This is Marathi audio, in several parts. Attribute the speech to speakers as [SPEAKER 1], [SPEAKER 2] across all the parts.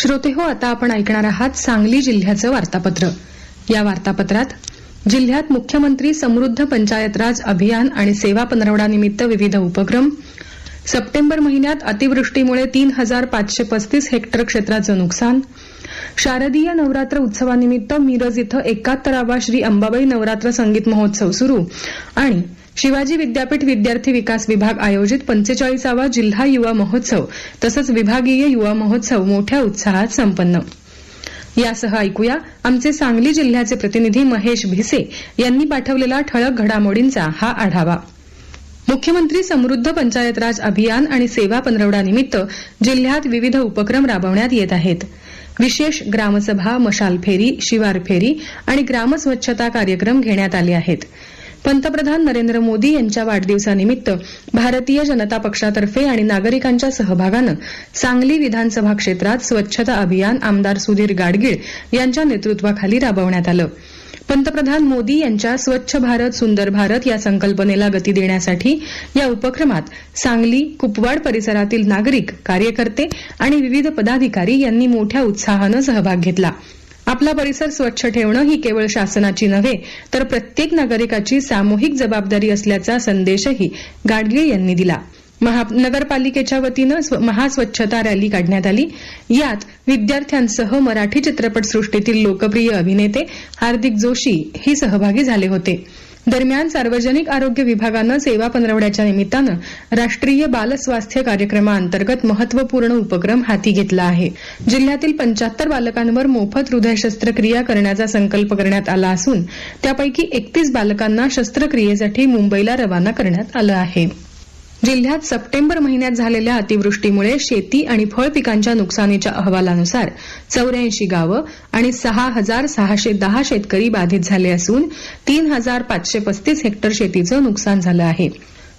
[SPEAKER 1] श्रोते हो आता आपण ऐकणार आहात सांगली जिल्ह्याचं वार्तापत्र. या वार्तापत्रात जिल्ह्यात मुख्यमंत्री समृद्ध पंचायत राज अभियान आणि सेवा पंधरवडानिमित्त विविध उपक्रम. सप्टेंबर महिन्यात अतिवृष्टीमुळे तीन हजार पाचशे पस्तीस हेक्टर क्षेत्राचं नुकसान. शारदीय नवरात्र उत्सवानिमित्त मिरज इथं एकाहत्तरावा श्री अंबाबाई नवरात्र संगीत महोत्सव सुरू. आणि शिवाजी विद्यापीठ विद्यार्थी विकास विभाग आयोजित पंचेचाळीसावा जिल्हा युवा महोत्सव तसंच विभागीय युवा महोत्सव मोठ्या उत्साहात संपन्न. यासह ऐकूया आमचे सांगली जिल्ह्याचे प्रतिनिधी महेश भिसे यांनी पाठवलेला ठळक घडामोडींचा हा आढावा. मुख्यमंत्री समृद्ध पंचायत राज अभियान आणि सेवा पंधरवडानिमित्त जिल्ह्यात विविध उपक्रम राबवण्यात येत आहेत. विशेष ग्रामसभा मशाल फेरी शिवार फेरी आणि ग्रामस्वच्छता कार्यक्रम घेण्यात आले आहेत. पंतप्रधान नरेंद्र मोदी यांच्या वाढदिवसानिमित्त भारतीय जनता पक्षातर्फे आणि नागरिकांच्या सहभागानं सांगली विधानसभा क्षेत्रात स्वच्छता अभियान आमदार सुधीर गाडगीळ यांच्या नेतृत्वाखाली राबवण्यात आलं. पंतप्रधान मोदी यांच्या स्वच्छ भारत सुंदर भारत या संकल्पनेला गती देण्यासाठी या उपक्रमात सांगली कुपवाड परिसरातील नागरिक कार्यकर्ते आणि विविध पदाधिकारी यांनी मोठ्या उत्साहानं सहभाग घेतला. आपला परिसर स्वच्छ ठेवणं ही केवळ शासनाची नव्हे तर प्रत्येक नागरिकाची सामूहिक जबाबदारी असल्याचा संदेशही गाडगीळ यांनी दिला. नगरपालिकेच्या वतीनं महास्वच्छता रॅली काढण्यात आली. यात विद्यार्थ्यांसह मराठी चित्रपटसृष्टीतील लोकप्रिय अभिनेते हार्दिक जोशी ही सहभागी झाले होते. दरम्यान सार्वजनिक आरोग्य विभागानं सेवा पंधरवड्याच्या निमित्तानं राष्ट्रीय बाल स्वास्थ्य कार्यक्रमाअंतर्गत महत्त्वपूर्ण उपक्रम हाती घेतला आहे. जिल्ह्यातील पंच्याहत्तर बालकांवर मोफत हृदय शस्त्रक्रिया करण्याचा संकल्प करण्यात आला असून त्यापैकी एकतीस बालकांना शस्त्रक्रियेसाठी मुंबईला रवाना करण्यात आलं आहे. जिल्ह्यात सप्टेंबर महिन्यात झालेल्या अतिवृष्टीमुळे शेती आणि फळ पिकांच्या नुकसानीच्या अहवालानुसार चौऱ्याऐंशी गावं आणि सहा हजार सहाशे दहा शेतकरी बाधित झाले असून तीन हजार पाचशे पस्तीस हेक्टर शेतीचं नुकसान झालं आहे.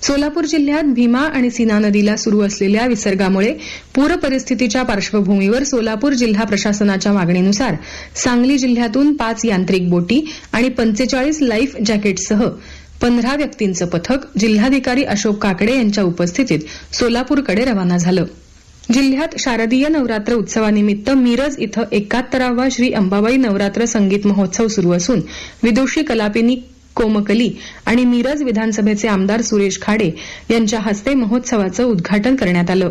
[SPEAKER 1] सोलापूर जिल्ह्यात भीमा आणि सीना नदीला सुरू असलेल्या विसर्गामुळे पूर परिस्थितीच्या पार्श्वभूमीवर सोलापूर जिल्हा प्रशासनाच्या मागणीनुसार सांगली जिल्ह्यातून पाच यांत्रिक बोटी आणि पंचेचाळीस लाईफ जॅकेटसह पंधरा व्यक्तींचं पथक जिल्हाधिकारी अशोक काकडे यांच्या उपस्थितीत सोलापूरकडे रवाना झालं. जिल्ह्यात शारदीय नवरात्र उत्सवानिमित्त मिरज इथं एकाहत्तरावा श्री अंबाबाई नवरात्र संगीत महोत्सव सुरू असून विदुषी कलापिनी कोमकली आणि मिरज विधानसभेचे आमदार सुरेश खाडे यांच्या हस्ते महोत्सवाचं उद्घाटन करण्यात आलं.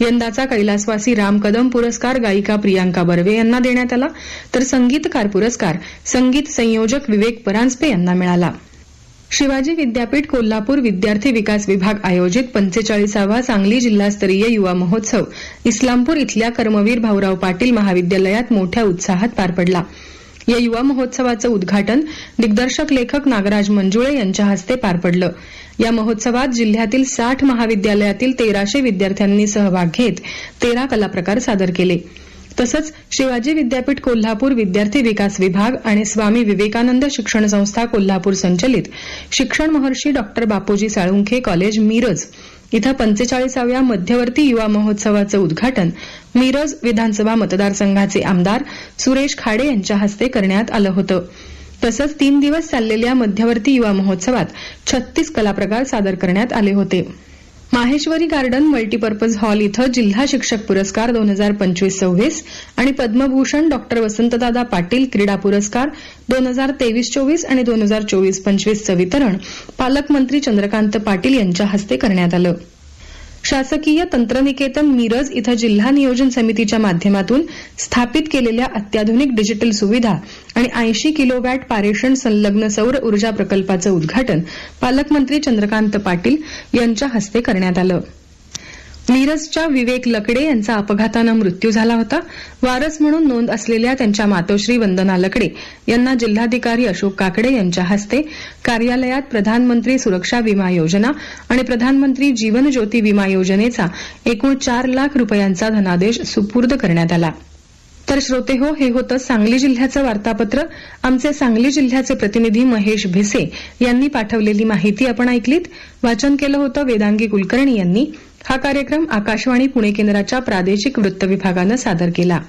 [SPEAKER 1] यंदाचा कैलासवासी राम कदम पुरस्कार गायिका प्रियांका बर्वे यांना देण्यात आला तर संगीतकार पुरस्कार संगीत संयोजक विवेक परांजपे यांना मिळाला. शिवाजी विद्यापीठ कोल्हापूर विद्यार्थी विकास विभाग आयोजित पंचेचाळीसावा सांगली जिल्हास्तरीय युवा महोत्सव इस्लामपूर इथल्या कर्मवीर भाऊराव पाटील महाविद्यालयात मोठ्या उत्साहात पार पडला. या युवा महोत्सवाचं उद्घाटन दिग्दर्शक लेखक नागराज मंजुळे यांच्या हस्ते पार पडलं. या महोत्सवात जिल्ह्यातील साठ महाविद्यालयातील तेराशे विद्यार्थ्यांनी सहभाग घेत तेरा कलाप्रकार सादर केले. तसंच शिवाजी विद्यापीठ कोल्हापूर विद्यार्थी विकास विभाग आणि स्वामी विवेकानंद शिक्षण संस्था कोल्हापूर संचलित शिक्षण महर्षी डॉक्टर बापूजी साळुंखे कॉलेज मिरज इथं पंचेचाळीसाव्या मध्यवर्ती युवा महोत्सवाचं उद्घाटन मिरज विधानसभा मतदारसंघाचे आमदार सुरेश खाडे यांच्या हस्ते करण्यात आलं होतं. तसंच तीन दिवस चाललेल्या मध्यवर्ती युवा महोत्सवात छत्तीस कलाप्रकार सादर करण्यात आले होते. माहेश्वरी गार्डन मल्टीपर्पज हॉल इथं जिल्हा शिक्षक पुरस्कार दोन हजार पंचवीस सव्वीस आणि पद्मभूषण डॉक्टर वसंतदादा पाटील क्रीडा पुरस्कार दोन हजार तेवीस चोवीस आणि दोन हजार चोवीस पंचवीसचं वितरण पालकमंत्री चंद्रकांत पाटील यांच्या हस्ते करण्यात आलं. शासकीय तंत्रनिकेतन मिरज इथं जिल्हा नियोजन समितीच्या माध्यमातून स्थापित केलेल्या अत्याधुनिक डिजिटल सुविधा आणि ऐंशी किलोवॅट पारेषण संलग्न सौर ऊर्जा प्रकल्पाचं उद्घाटन पालकमंत्री चंद्रकांत पाटील यांच्या हस्ते करण्यात आलं. मिरजच्या विवेक लकडे यांचा अपघातानं मृत्यू झाला होता. वारस म्हणून नोंद असलेल्या त्यांच्या मातोश्री वंदना लकडे यांना जिल्हाधिकारी अशोक काकडे यांच्या हस्ते कार्यालयात प्रधानमंत्री सुरक्षा विमा योजना आणि प्रधानमंत्री जीवन ज्योती विमा योजनेचा एकूण चार लाख रुपयांचा धनादेश सुपूर्द करण्यात आला. तर श्रोते हो हे होतं सांगली जिल्ह्याचं वार्तापत्र. आमचे सांगली जिल्ह्याचे प्रतिनिधी महेश भिसे यांनी पाठवलेली माहिती आपण ऐकलीत. वाचन केलं होतं वेदांगी कुलकर्णी यांनी. हा कार्यक्रम आकाशवाणी पुणे केंद्राच्या प्रादेशिक वृत्त विभागानं सादर केला.